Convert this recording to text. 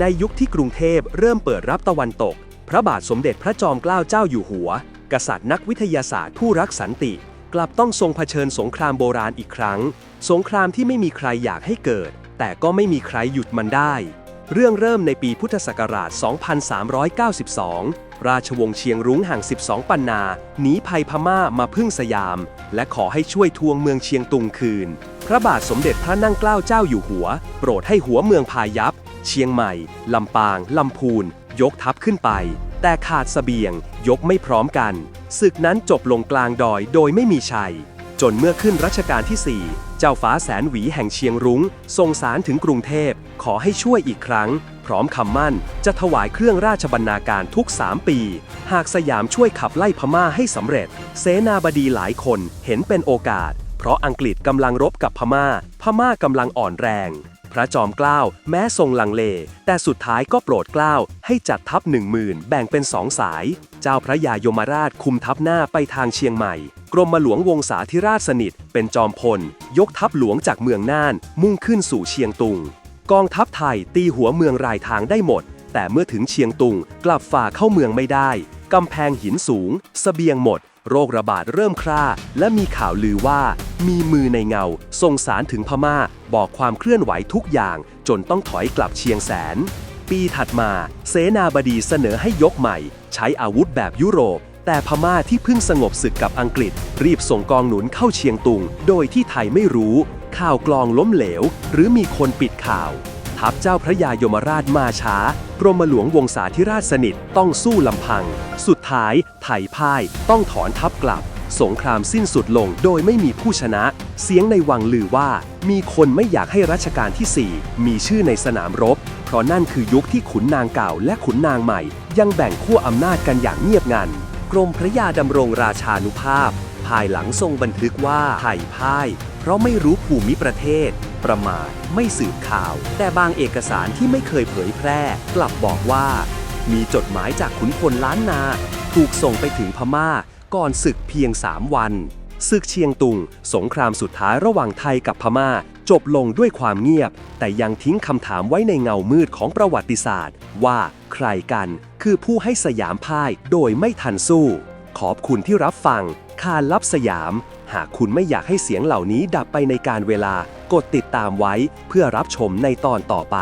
ในยุคที่กรุงเทพเริ่มเปิดรับตะวันตก พระบาทสมเด็จพระจอมเกล้าเจ้าอยู่หัว กษัตริย์นักวิทยาศาสตร์ผู้รักสันติ กลับต้องทรงเผชิญสงครามโบราณอีกครั้ง สงครามที่ไม่มีใครอยากให้เกิด แต่ก็ไม่มีใครหยุดมันได้ เรื่องเริ่มในปีพุทธศักราช 2392 ราชวงศ์เชียงรุ้งห่าง 12 ปันนาหนีภัยพม่ามาพึ่งสยาม และขอให้ช่วยทวงเมืองเชียงตุงคืน พระบาทสมเด็จพระนั่งเกล้าเจ้าอยู่หัว โปรดให้หัวเมืองพายัพ เชียงใหม่ ลำปาง ลำพูน ยกทัพขึ้นไป แต่ขาดเสบียง ยกไม่พร้อมกันศึกนั้นจบลงกลางดอยโดยไม่มีชัย จนเมื่อขึ้นรัชกาลที่ 4 เจ้าฟ้าแสนหวีแห่งเชียงรุง้ง ทรงสารถึงกรุงเทพ ขอให้ช่วยอีกครั้ง พร้อมคำมั่น จะถวายเครื่องราชบรรณาการทุก 3 ปี หากสยามช่วยขับไล่พม่าให้สำเร็จ เสนาบดีหลายคนเห็นเป็นโอกาส เพราะอังกฤษกำลังรบกับพม่า พม่ากำลังอ่อนแรง พระจอมเกล้าแม้ทรงลังเล แต่สุดท้ายก็โปรดเกล้าให้จัดทัพหนึ่งหมื่นแบ่งเป็นสองสาย เจ้าพระยายมราชคุมทัพหน้าไปทางเชียงใหม่ กรมหลวงวงศาธิราชสนิท เป็นจอมพล ยกทัพหลวงจากเมืองน่าน มุ่งขึ้นสู่เชียงตุง กองทัพไทยตีหัวเมืองรายทางได้หมด แต่เมื่อถึงเชียงตุงกลับฝ่าเข้าเมืองไม่ได้ กำแพงหินสูงสเสบียงหมด โรคระบาดเริ่มคร่า และมีข่าวลือว่า มีมือในเงา ส่งสารถึงพม่า บอกความเคลื่อนไหวทุกอย่าง จนต้องถอยกลับเชียงแสน ปีถัดมา เสนาบดีเสนอให้ยกใหม่ ใช้อาวุธแบบยุโรป แต่พม่าที่เพิ่งสงบศึกกับอังกฤษ รีบส่งกองหนุนเข้าเชียงตุง โดยที่ไทยไม่รู้ ข่าวกลองล้มเหลว หรือมีคนปิดข่าว ทัพเจ้าพระยายมราชมาช้ากรมหลวงวงศาธิราชสนิทต้องสู้ลำพัง สุดท้ายไทยพ่ายต้องถอนทัพกลับ สงครามสิ้นสุดลงโดยไม่มีผู้ชนะ เสียงในวังลือว่า มีคนไม่อยากให้รัชกาลที่ 4 มีชื่อในสนามรบ เพราะนั่นคือยุคที่ขุนนางเก่าและขุนนางใหม่ ยังแบ่งขั้วอำนาจกันอย่างเงียบงันกรมพระยาดำรงราชานุภาพ ภายหลังทรงบันทึกว่าไทยพ่าย เพราะไม่รู้ภูมิประเทศ ประมาทไม่สืบข่าว แต่บางเอกสารที่ไม่เคยเผยแพร่ กลับบอกว่า มีจดหมายจากขุนพลล้านนา ถูกส่งไปถึงพม่า ก่อนศึกเพียง 3 วันศึกเชียงตุง สงครามสุดท้ายระหว่างไทยกับพม่า จบลงด้วยความเงียบ แต่ยังทิ้งคำถามไว้ในเงามืดของประวัติศาสตร์ ว่าใครกันคือผู้ให้สยามพ่ายโดยไม่ทันสู้ ขอบคุณที่รับฟังคานลับสยาม หากคุณไม่อยากให้เสียงเหล่านี้ดับไปในการเวลากดติดตามไว้เพื่อรับชมในตอนต่อไป